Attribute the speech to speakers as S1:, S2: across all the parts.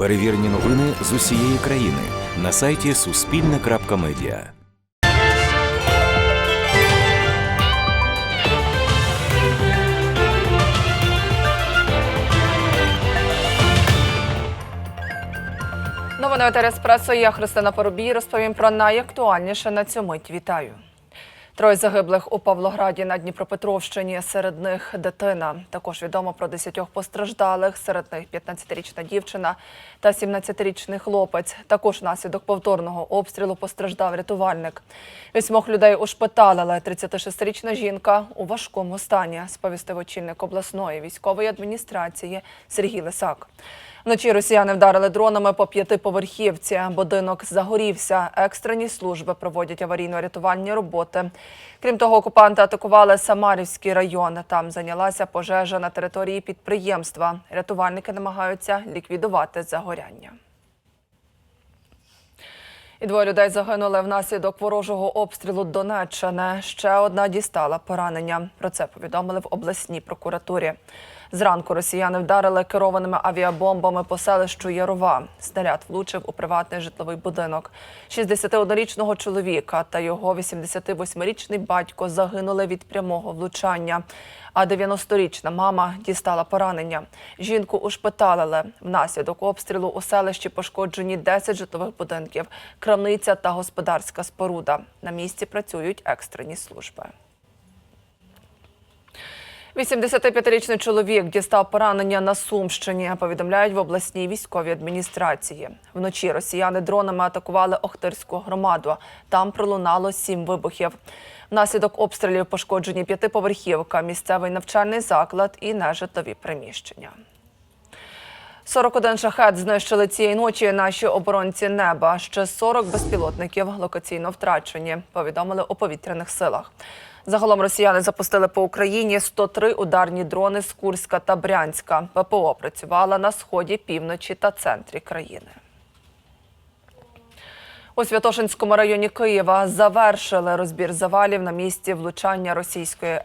S1: Перевірені новини з усієї країни на сайті Суспільне.Медіа.
S2: Новини «Етер Еспресо. Я Христина Поробій. Розповім про найактуальніше на цю мить. Вітаю. Троє загиблих у Павлограді на Дніпропетровщині. Серед них дитина. Також відомо про 10 постраждалих. Серед них 15-річна дівчина та 17-річний хлопець. Також внаслідок повторного обстрілу постраждав рятувальник. Вісьмох людей ушпиталили. 36-річна жінка у важкому стані, сповістив очільник обласної військової адміністрації Сергій Лисак. Вночі росіяни вдарили дронами по п'ятиповерхівці. Будинок загорівся. Екстрені служби проводять аварійно-рятувальні роботи. Крім того, окупанти атакували Самарівський район. Там зайнялася пожежа на території підприємства. Рятувальники намагаються ліквідувати загоряння. І двоє людей загинули внаслідок ворожого обстрілу Донеччини. Ще одна дістала поранення. Про це повідомили в обласній прокуратурі. Зранку росіяни вдарили керованими авіабомбами по селищу Ярова. Снаряд влучив у приватний житловий будинок. 61-річного чоловіка та його 88-річний батько загинули від прямого влучання. А 90-річна мама дістала поранення. Жінку ушпиталили. Внаслідок обстрілу у селищі пошкоджені 10 житлових будинків, крамниця та господарська споруда. На місці працюють екстрені служби. 85-річний чоловік дістав поранення на Сумщині. Повідомляють в обласній військовій адміністрації. Вночі росіяни дронами атакували Охтирську громаду. Там пролунало сім вибухів. Внаслідок обстрілів пошкоджені п'ятиповерхівка, місцевий навчальний заклад і нежитлові приміщення. 41 шахет знищили цієї ночі наші оборонці неба. Ще 40 безпілотників локаційно втрачені, повідомили у повітряних силах. Загалом росіяни запустили по Україні 103 ударні дрони з Курська та Брянська. ППО працювала на сході, півночі та центрі країни. У Святошинському районі Києва завершили розбір завалів на місці влучання російської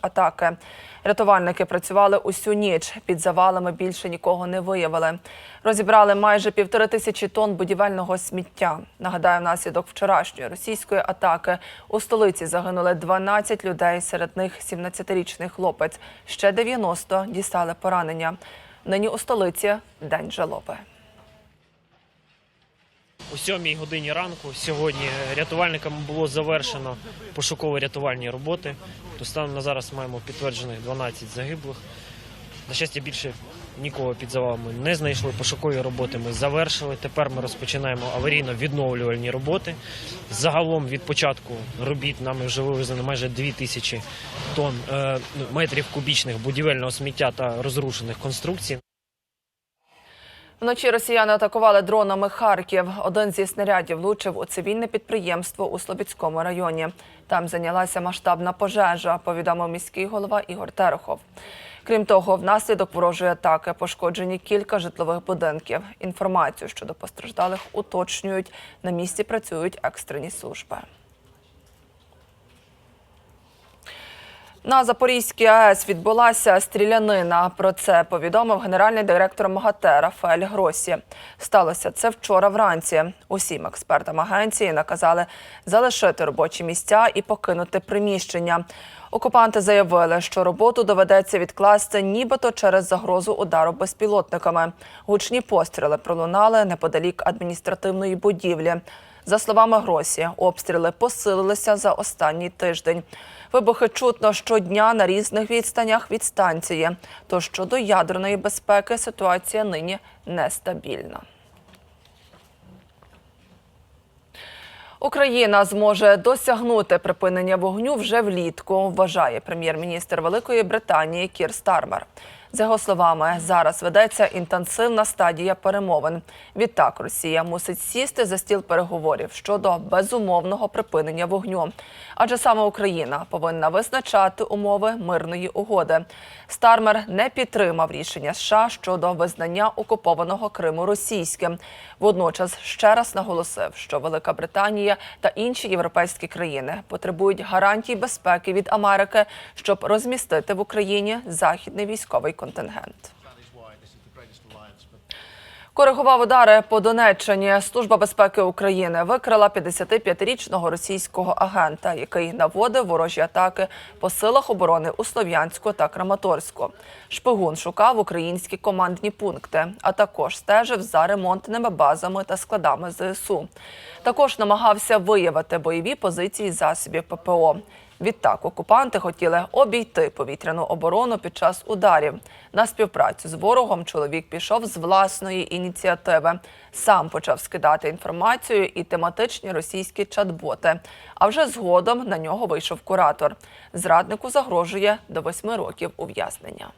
S2: атаки. Рятувальники працювали усю ніч. Під завалами більше нікого не виявили. Розібрали майже півтори тисячі тонн будівельного сміття. Нагадаю, внаслідок вчорашньої російської атаки у столиці загинули 12 людей. Серед них 17-річний хлопець. Ще 90 дістали поранення. Нині у столиці день жалоби.
S3: О 7 годині ранку сьогодні рятувальникам було завершено пошуково-рятувальні роботи. То станом на зараз маємо підтверджених 12 загиблих. На щастя, більше нікого під завалами не знайшли. Пошукові роботи ми завершили. Тепер ми розпочинаємо аварійно-відновлювальні роботи. Загалом від початку робіт нами вже вивезено майже 2000 тонн е, ну, метрів кубічних будівельного сміття та розрушених конструкцій.
S2: Вночі росіяни атакували дронами Харків. Один зі снарядів влучив у цивільне підприємство у Слобідському районі. Там зайнялася масштабна пожежа, повідомив міський голова Ігор Терехов. Крім того, внаслідок ворожої атаки пошкоджені кілька житлових будинків. Інформацію щодо постраждалих уточнюють. На місці працюють екстрені служби. На Запорізькій АЕС відбулася стрілянина. Про це повідомив генеральний директор МАГАТЕ Рафаель Гросі. Сталося це вчора вранці. Усім експертам агенції наказали залишити робочі місця і покинути приміщення. Окупанти заявили, що роботу доведеться відкласти нібито через загрозу удару безпілотниками. Гучні постріли пролунали неподалік адміністративної будівлі. За словами Гросі, обстріли посилилися за останній тиждень. Вибухи чутно щодня на різних відстанях від станції. Тож щодо ядерної безпеки ситуація нині нестабільна. Україна зможе досягнути припинення вогню вже влітку, вважає прем'єр-міністр Великої Британії Кір Стармер. За його словами, зараз ведеться інтенсивна стадія перемовин. Відтак, Росія мусить сісти за стіл переговорів щодо безумовного припинення вогню. Адже саме Україна повинна визначати умови мирної угоди. Стармер не підтримав рішення США щодо визнання окупованого Криму російським. Водночас ще раз наголосив, що Велика Британія та інші європейські країни потребують гарантій безпеки від Америки, щоб розмістити в Україні західний військовий контингент. Коригував удари по Донеччині. Служба безпеки України викрила 55-річного російського агента, який наводив ворожі атаки по силах оборони у Слов'янську та Краматорську. Шпигун шукав українські командні пункти, а також стежив за ремонтними базами та складами ЗСУ. Також намагався виявити бойові позиції засобів ППО. Відтак окупанти хотіли обійти повітряну оборону під час ударів. На співпрацю з ворогом чоловік пішов з власної ініціативи. Сам почав скидати інформацію і тематичні російські чат-боти. А вже згодом на нього вийшов куратор. Зраднику загрожує до восьми років ув'язнення.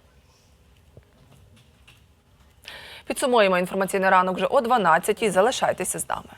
S2: Підсумуємо інформаційний ранок вже о 12-й. Залишайтеся з нами.